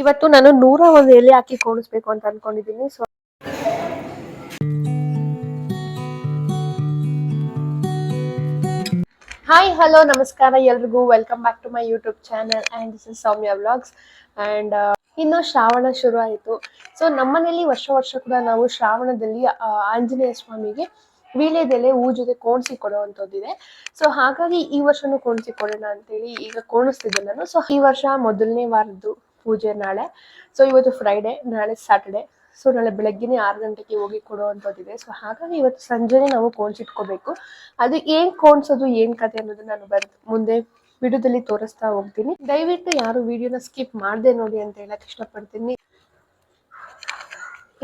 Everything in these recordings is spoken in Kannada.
ಇವತ್ತು ನಾನು ನೂರ ಒಂದು ಎಲೆ ಹಾಕಿ ಕೋಣಿಸ್ಬೇಕು ಅಂತ ಅನ್ಕೊಂಡಿದ್ದೀನಿ. ಸೊ ಹಾಯ್ ಹಲೋ ನಮಸ್ಕಾರ ಎಲ್ರಿಗೂ. Welcome back to my YouTube channel and this is Soumya vlogs and ಇನ್ನು ಶ್ರಾವಣ ಶುರು ಆಯಿತು. ಸೊ ನಮ್ಮನೇಲಿ ವರ್ಷ ವರ್ಷ ಕೂಡ ನಾವು ಶ್ರಾವಣದಲ್ಲಿ ಆಂಜನೇಯ ಸ್ವಾಮಿಗೆ ವೀಳ್ಯದೆಲೆ ಹೂ ಜೊತೆ ಕೋಣಿಸಿ ಕೊಡುವಂಥದ್ದಿದೆ. ಸೊ ಹಾಗಾಗಿ ಈ ವರ್ಷನೂ ಕೋಣಿಸಿ ಕೊಡೋಣ ಅಂತೇಳಿ ಈಗ ಕೋಣಿಸ್ತಿದ್ದೆ ನಾನು. ಸೊ ಈ ವರ್ಷ ಮೊದಲನೇ ವಾರದ್ದು ಪೂಜೆ ನಾಳೆ. ಸೊ ಇವತ್ತು ಫ್ರೈಡೆ ನಾಳೆ ಸ್ಯಾಟರ್ಡೆ ಸೊ ನಾಳೆ ಬೆಳಗ್ಗೆನೆ ಆರು ಗಂಟೆಗೆ ಹೋಗಿ ಕೊಡುವಂಥದ್ದಿದೆ ಸೊ ಹಾಗಾಗಿ ಇವತ್ತು ಸಂಜೆನೆ ನಾವು ಕೋಣಿಸಿಟ್ಕೋಬೇಕು ಅದು ಏನ್ ಕೋಣ್ಸೋದು ಏನ್ ಕತೆ ಅನ್ನೋದು ನಾನು ಬರ್, ಮುಂದೆ ವಿಡಿಯೋದಲ್ಲಿ ತೋರಿಸ್ತಾ ಹೋಗ್ತೀನಿ. ದಯವಿಟ್ಟು ಯಾರು ವಿಡಿಯೋನ ಸ್ಕಿಪ್ ಮಾಡದೆ ನೋಡಿ ಅಂತ ಹೇಳಕ್ ಇಷ್ಟಪಡ್ತೀನಿ.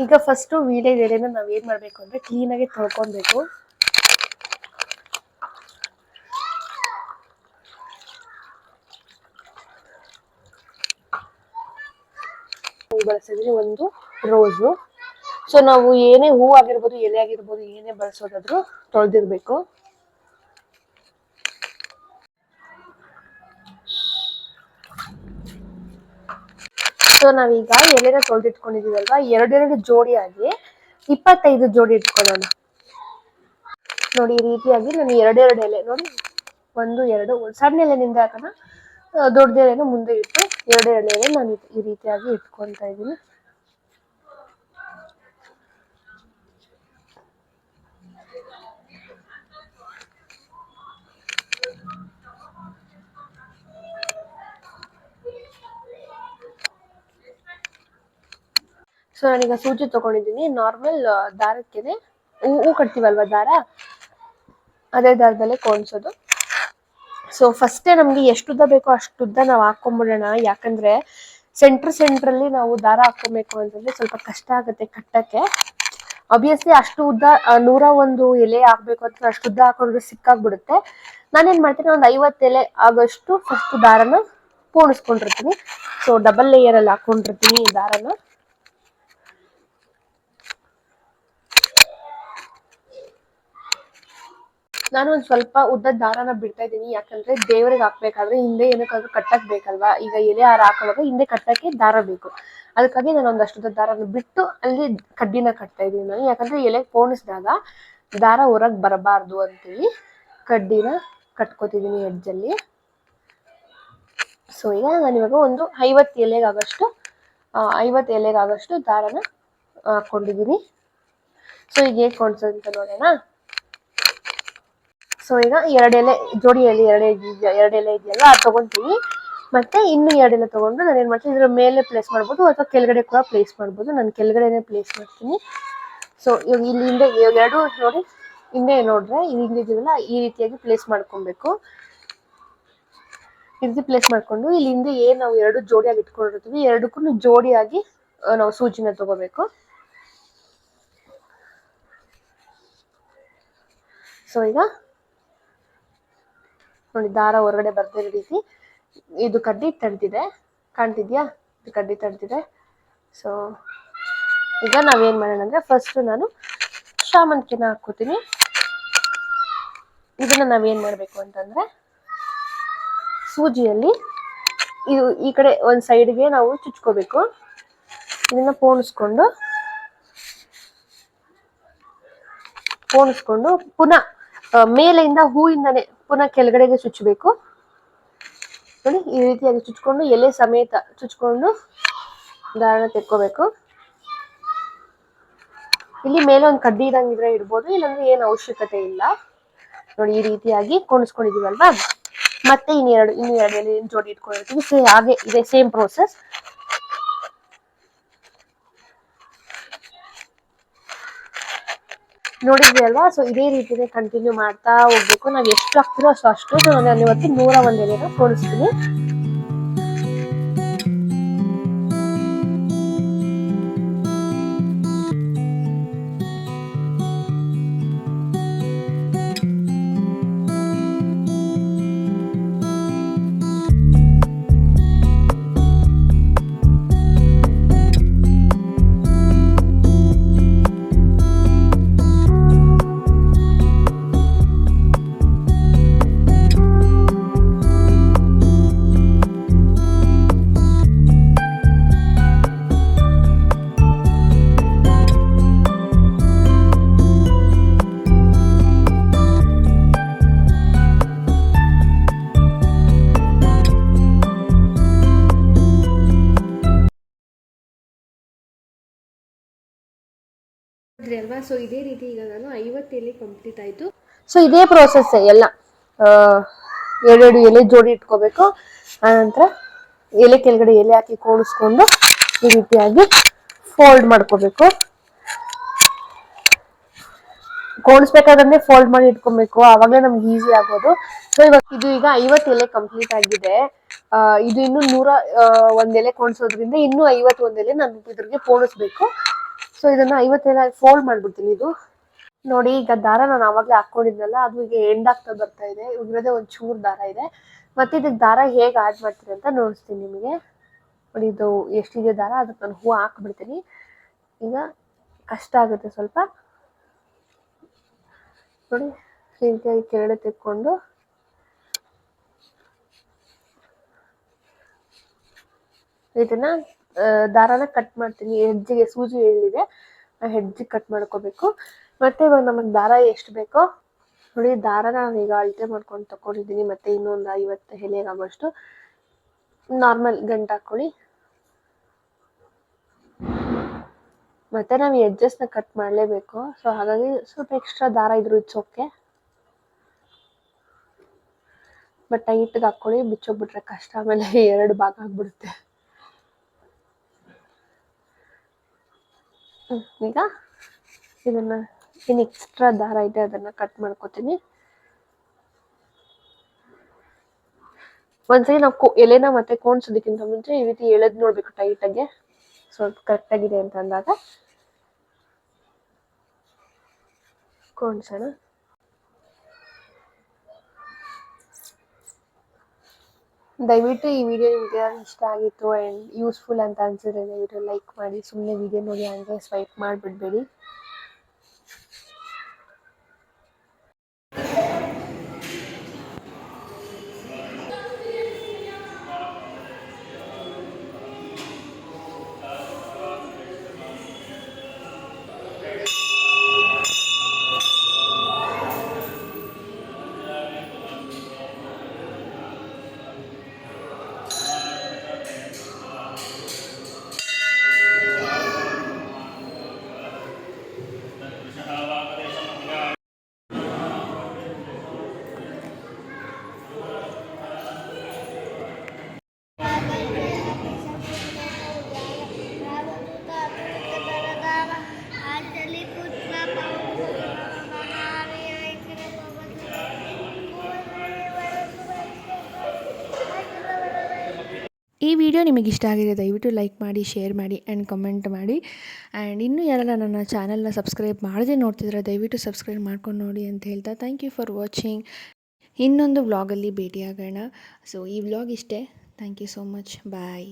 ಈಗ ಫಸ್ಟು ವೀಳ್ಯದೆಲೆನ ನಾವ್ ಏನ್ ಮಾಡಬೇಕು ಅಂದ್ರೆ ಕ್ಲೀನಾಗಿ ತೊಳ್ಕೊಬೇಕು ಹೂ ಬಳಸಿದ್ರೆ ಒಂದು ರೋಸು. ಸೊ ನಾವು ಏನೇ ಹೂ ಆಗಿರ್ಬೋದು, ಎಲೆ ಆಗಿರ್ಬೋದು, ಏನೇ ಬಳಸೋದಾದ್ರೂ ತೊಳೆದಿರ್ಬೇಕು. ಸೊ ನಾವೀಗ ಎಲೆನ ತೊಳೆದಿಟ್ಕೊಂಡಿದೀವಲ್ವಾ ಎರಡೆರಡು ಜೋಡಿಯಾಗಿ ಇಪ್ಪತ್ತೈದು ಜೋಡಿ ಇಟ್ಕೊಳ್ಳೋಣ. ನೋಡಿ, ಈ ರೀತಿಯಾಗಿ ನಾನು ಎರಡೆರಡು ಎಲೆ, ನೋಡಿ, ಒಂದು, ಎರಡು ಸಣ್ಣ ಎಲೆನಿಂದ ಹಾಕೋಣ. ದೊಡ್ಡ ಎಲೆನ ಮುಂದೆ ಇಟ್ಟು ಎರಡು ಎಲೆನ ನಾನು ಈ- ರೀತಿಯಾಗಿ ಇಟ್ಕೊತಾ ಇದ್ದೀನಿ. ಸೊ ನಾನೀಗ ಸೂಜಿ ತಗೊಂಡಿದ್ದೀನಿ. ನಾರ್ಮಲ್ ದಾರಕ್ಕೆನೆ. ಹೂ ಕಟ್ತೀವಲ್ವ ಕಟ್ತೀವಲ್ವಾ ದಾರ? ಅದೇ ದಾರದಲ್ಲೇ ಕೋಣಿಸೋದು. ಸೊ ಫಸ್ಟೇ ನಮ್ಗೆ ಎಷ್ಟು ಉದ್ದ ಬೇಕೋ ಅಷ್ಟು ಉದ್ದ ನಾವು ಹಾಕೊಂಡ್ಬಿಡೋಣ ಯಾಕಂದ್ರೆ ಸೆಂಟ್ರ್ ಸೆಂಟ್ರಲ್ಲಿ ನಾವು ದಾರ ಹಾಕೋಬೇಕು ಅಂತಂದ್ರೆ ಸ್ವಲ್ಪ ಕಷ್ಟ ಆಗುತ್ತೆ ಕಟ್ಟಕ್ಕೆ. ಅಬ್ವಿಯಸ್ಲಿ ಅಷ್ಟು ಉದ್ದ ನೂರ ಒಂದು ಎಲೆ ಹಾಕ್ಬೇಕು ಅಂತ ಅಷ್ಟು ಉದ್ದ ಹಾಕೊಂಡ್ರೆ ಸಿಕ್ಕಾಗ್ಬಿಡುತ್ತೆ. ನಾನೇನ್ ಮಾಡ್ತೀನಿ, ಒಂದು ಐವತ್ತು ಎಲೆ ಆಗೋಷ್ಟು ಫಸ್ಟ್ ದಾರನ ಪೋಣಿಸ್ಕೊಂಡಿರ್ತೀನಿ. ಸೊ ಡಬಲ್ ಲೇಯರ್ ಅಲ್ಲಿ ಹಾಕೊಂಡಿರ್ತೀನಿ ಈ ದಾರನ ನಾನು ಒಂದ್ ಸ್ವಲ್ಪ ಉದ್ದದ ದಾರನ ಬಿಡ್ತಾ ಇದ್ದೀನಿ. ಯಾಕಂದ್ರೆ ದೇವ್ರಿಗೆ ಹಾಕ್ಬೇಕಾದ್ರೆ ಹಿಂದೆ ಏನಕ್ಕಾದ್ರೂ ಕಟ್ಟಕ್ ಬೇಕಲ್ವಾ? ಈಗ ಎಲೆ ಹಾರ ಹಾಕುವಾಗ ಹಿಂದೆ ಕಟ್ಟಕ್ಕೆ ದಾರ ಬೇಕು. ಅದಕ್ಕಾಗಿ ನಾನು ಒಂದಷ್ಟು ಉದ್ದದ ದಾರನ ಬಿಟ್ಟು ಅಲ್ಲಿ ಕಡ್ಡಿನ ಕಟ್ತಾ ಇದ್ದೀನಿ ನಾನು. ಯಾಕಂದ್ರೆ ಎಲೆ ಪೋಣಿಸಿದಾಗ ದಾರ ಹೊರಗ್ ಬರಬಾರ್ದು ಅಂತೇಳಿ ಕಡ್ಡಿನ ಕಟ್ಕೋತಿದ್ದೀನಿ ಎಡ್ಜಲ್ಲಿ ಸೊ ಈಗ ನಾನು ಇವಾಗ ಒಂದು ಐವತ್ತು ಎಲೆಗಾಗಷ್ಟು ಐವತ್ತು ಎಲೆಗಾಗಷ್ಟು ದಾರನ ಹಾಕೊಂಡಿದ್ದೀನಿ. ಸೊ ಈಗ ಹೇಗೆ ಕೊಡ್ಸೋದು ಅಂತ ನೋಡೋಣ. ಸೊ ಈಗ ಎರಡೆಲೆ ಜೋಡಿ ಎಲೆ ಎರಡೆ ಎರಡು ಎಲೆ ಇದೆಯಲ್ಲ, ಅದು ತಗೊಂತೀನಿ. ಮತ್ತೆ ಇನ್ನು ಎರಡೆಲೆ ತೊಗೊಂಡು ನಾನು ಏನು ಮಾಡ್ತೀನಿ, ಇದರ ಮೇಲೆ ಪ್ಲೇಸ್ ಮಾಡ್ಬೋದು ಅಥವಾ ಕೆಳಗಡೆ ಕೂಡ ಪ್ಲೇಸ್ ಮಾಡ್ಬೋದು. ನಾನು ಕೆಳಗಡೆನೆ ಪ್ಲೇಸ್ ಮಾಡ್ತೀನಿ. ಸೊ ಇವಾಗ ಇಲ್ಲಿ ಹಿಂದೆ ಎರಡು ನೋಡಿ. ಹಿಂದೆ ನೋಡ್ರೆ ಇದು ಹಿಂದಿದೀವಲ್ಲ ಈ ರೀತಿಯಾಗಿ ಪ್ಲೇಸ್ ಮಾಡ್ಕೊಬೇಕು. ಈ ಪ್ಲೇಸ್ ಮಾಡ್ಕೊಂಡು, ಇಲ್ಲಿ ಹಿಂದೆ ಏನು ನಾವು ಎರಡು ಜೋಡಿಯಾಗಿ ಇಟ್ಕೊಂಡಿರ್ತೀವಿ ಎರಡಕ್ಕೂ ಜೋಡಿಯಾಗಿ ನಾವು ಸೂಜಿನ ತಗೋಬೇಕು. ಸೊ ಈಗ ನೋಡಿ, ದಾರ ಹೊರಗಡೆ ಬರ್ತಿರೋ ರೀತಿ. ಇದು ಕಡ್ಡಿ ತಡ್ದಿದೆ ಕಾಣ್ತಿದ್ಯಾ? ಇದು ಕಡ್ಡಿ ತಡ್ದಿದೆ ಸೊ ಈಗ ನಾವೇನ್ ಮಾಡೋಣ ಅಂದ್ರೆ ಫಸ್ಟ್ ನಾನು ಶಾಮಂತಿನ ಹಾಕೋತೀನಿ ಇದನ್ನ ನಾವೇನ್ ಮಾಡ್ಬೇಕು ಅಂತಂದ್ರೆ ಸೂಜಿಯಲ್ಲಿ ಇದು ಈ ಕಡೆ ಒಂದ್ ಸೈಡ್ಗೆ ನಾವು ಚುಚ್ಕೋಬೇಕು. ಇದನ್ನ ಪೋಣಿಸ್ಕೊಂಡು ಪೋಣಿಸ್ಕೊಂಡು ಪುನಃ ಮೇಲೆಯಿಂದ ಹೂವಿಂದನೇ ಪುನಃ ಕೆಳಗಡೆಗೆ ಚುಚ್ಚಬೇಕು. ನೋಡಿ, ಈ ರೀತಿಯಾಗಿ ಚುಚ್ಕೊಂಡು, ಎಲೆ ಸಮೇತ ಚುಚ್ಕೊಂಡು ಧಾರಣ ತೆಕ್ಕೋಬೇಕು. ಇಲ್ಲಿ ಮೇಲೆ ಒಂದು ಕಡ್ಡಿ ಇದಂಗಿದ್ರೆ ಇಡ್ಬೋದು, ಇಲ್ಲಾಂದ್ರೆ ಏನು ಅವಶ್ಯಕತೆ ಇಲ್ಲ. ನೋಡಿ, ಈ ರೀತಿಯಾಗಿ ಕೊಣಿಸ್ಕೊಂಡಿದೀವಲ್ವಾ? ಮತ್ತೆ ಇನ್ನೆರಡು ಇನ್ನೆರಡು ಎಲೆ ಜೋಡಿ ಇಟ್ಕೊಂಡಿರ್ತೀವಿ. ಸೇ ಹಾಗೆ ಇದೆ ಸೇಮ್ ಪ್ರೋಸೆಸ್ ನೋಡಿದ್ವಿ ಅಲ್ವಾ? ಸೊ ಇದೇ ರೀತಿನೇ ಕಂಟಿನ್ಯೂ ಮಾಡ್ತಾ ಹೋಗ್ಬೇಕು. ನಾವು ಎಷ್ಟು ಆಗ್ತೀರೋ ಅಷ್ಟು ಅಷ್ಟು ನಾನು ಇವತ್ತು ನೂರ ಒಂದ್ ಎಲೆನ ಕೊಡಿಸ್ತೀನಿ ಅಲ್ವಾ? ಸೊ ಇದೇ ರೀತಿ ಈಗ ನಾನು ಐವತ್ತು ಎಲೆ ಕಂಪ್ಲೀಟ್ ಆಯಿತು. ಸೊ ಇದೇ ಪ್ರೋಸೆಸ್ ಎಲ್ಲ ಎರಡೆರಡು ಎಲೆ ಜೋಡಿ ಇಟ್ಕೋಬೇಕು. ಆನಂತರ ಎಲೆ ಕೆಳಗಡೆ ಎಲೆ ಹಾಕಿ ಕೋಣಿಸ್ಕೊಂಡು ಈ ರೀತಿಯಾಗಿ ಫೋಲ್ಡ್ ಮಾಡ್ಕೋಬೇಕು. ಕೋಣಿಸ್ಬೇಕಾದ್ರೆ ಫೋಲ್ಡ್ ಮಾಡಿ ಇಟ್ಕೊಬೇಕು. ಆವಾಗಲೇ ನಮ್ಗೆ ಈಸಿ ಆಗೋದು. ಸೊ ಇವಾಗ ಇದು ಈಗ ಐವತ್ತು ಎಲೆ ಕಂಪ್ಲೀಟ್ ಆಗಿದೆ. ಇದು ಇನ್ನು ನೂರ ಒಂದ್ ಎಲೆ ಕೋಣಿಸೋದ್ರಿಂದ ಇನ್ನೂ ಐವತ್ತು ಒಂದ್ ಎಲೆ ನಾನು ಇದ್ರಿಗೆ ಪೋಣಿಸ್ಬೇಕು. ಸೊ ಇದನ್ನ ಐವತ್ತು ಎಲೆ ಫೋಲ್ಡ್ ಮಾಡ್ಬಿಡ್ತೀನಿ ಇದು. ನೋಡಿ, ಈಗ ದಾರ ನಾನು ಆವಾಗಲೇ ಹಾಕೊಂಡಿದ್ನಲ್ಲ ಅದು ಈಗ ಎಂಡ್ ಆಗ್ತಾ ಬರ್ತಾ ಇದೆ. ಇದ್ರದೇ ಒಂದ್ ಚೂರ್ ದಾರ ಇದೆ. ಮತ್ತೆ ಇದಕ್ಕೆ ದಾರ ಹೇಗೆ ಆಡ್ ಮಾಡ್ತೀನಿ ಅಂತ ನೋಡಿಸ್ತೀನಿ ನಿಮಗೆ. ನೋಡಿ, ಇದು ಎಷ್ಟಿದೆ ದಾರ? ಅದಕ್ಕೆ ನಾನು ಹೂ ಹಾಕ್ಬಿಡ್ತೀನಿ. ಈಗ ಕಷ್ಟ ಆಗುತ್ತೆ ಸ್ವಲ್ಪ. ನೋಡಿ ಈ ರೀತಿಯಾಗಿ ಕೆಳಗಡೆ ತೆಕ್ಕೊಂಡು. ಇದನ್ನ ದಾರಾನ ಕಟ್ ಮಾಡ್ತೀನಿ, ಹೆಜ್ಜೆಗೆ ಸೂಜಿ ಆ ಹೆಜ್ಜೆಗೆ ಕಟ್ ಮಾಡ್ಕೋಬೇಕು. ಮತ್ತೆ ಇವಾಗ ನಮಗೆ ದಾರ ಎಷ್ಟು ಬೇಕೋ, ನೋಡಿ ದಾರನ ನಾನು ಈಗ ಅಳತೆ ಮಾಡ್ಕೊಂಡು ತಕೊಂಡಿದ್ದೀನಿ. ಮತ್ತೆ ಇನ್ನೊಂದು ಐವತ್ತು ಆಗೋಷ್ಟು ನಾರ್ಮಲ್ ಗಂಟು ಹಾಕೊಳ್ಳಿ. ಮತ್ತೆ ನಾವು ಎಡ್ಜಸ್ನ ಕಟ್ ಮಾಡಲೇಬೇಕು. ಸೊ ಹಾಗಾಗಿ ಸ್ವಲ್ಪ ಎಕ್ಸ್ಟ್ರಾ ದಾರ ಇದ್ರು ಓಕೆ ಬಟ್ ಟೈಟ್ಗೆ ಹಾಕೊಳ್ಳಿ, ಬಿಚ್ಚೋಗ್ಬಿಟ್ರೆ ಕಷ್ಟ. ಆಮೇಲೆ ಎರಡು ಭಾಗ ಆಗ್ಬಿಡುತ್ತೆ. ಈಗ ಇದನ್ನ ಏನು ಎಕ್ಸ್ಟ್ರಾ ದಾರ ಇದೆ, ಅದನ್ನ ಕಟ್ ಮಾಡ್ಕೊತೀನಿ. ಒಂದ್ಸರಿ ನಾವು ಎಲೆನ ಮತ್ತೆ ಕೋಣ್ಸೋದಕ್ಕಿಂತ ಮುಂಚೆ ಈ ರೀತಿ ಎಳೆದ್ ನೋಡ್ಬೇಕು ಟೈಟಾಗೆ ಸ್ವಲ್ಪ ಕರೆಕ್ಟ್ ಆಗಿದೆ ಅಂತ ಅಂದಾಗ ಕೋಣ್ಸೋಣ. ದಯವಿಟ್ಟು ಈ ವಿಡಿಯೋ ನಿಮಗೆ ಇಷ್ಟ ಆಗಿತ್ತು ಆ್ಯಂಡ್ ಯೂಸ್ಫುಲ್ ಅಂತ ಅನ್ಸಿದ್ರೆ ದಯವಿಟ್ಟು ಲೈಕ್ ಮಾಡಿ. ಸುಮ್ಮನೆ ವಿಡಿಯೋ ನೋಡಿ ಹಂಗೆ ಸ್ವೈಪ್ ಮಾಡಿಬಿಡ್ಬೇಡಿ. ಈ ವಿಡಿಯೋ ನಿಮಗೆ ಇಷ್ಟ ಆಗಿದೆ, ದಯವಿಟ್ಟು ಲೈಕ್ ಮಾಡಿ, ಶೇರ್ ಮಾಡಿ ಆ್ಯಂಡ್ ಕಮೆಂಟ್ ಮಾಡಿ. ಆ್ಯಂಡ್ ಇನ್ನೂ ಯಾರೆಲ್ಲ ನನ್ನ ಚಾನಲ್ನ ಸಬ್ಸ್ಕ್ರೈಬ್ ಮಾಡದೆ ನೋಡ್ತಿದ್ರೆ ದಯವಿಟ್ಟು ಸಬ್ಸ್ಕ್ರೈಬ್ ಮಾಡ್ಕೊಂಡು ನೋಡಿ ಅಂತ ಹೇಳ್ತಾ ಥ್ಯಾಂಕ್ ಯು ಫಾರ್ ವಾಚಿಂಗ್ ಇನ್ನೊಂದು ವ್ಲಾಗಲ್ಲಿ ಭೇಟಿಯಾಗೋಣ. ಸೊ ಈ ವ್ಲಾಗ್ ಇಷ್ಟೇ. Thank you so much bye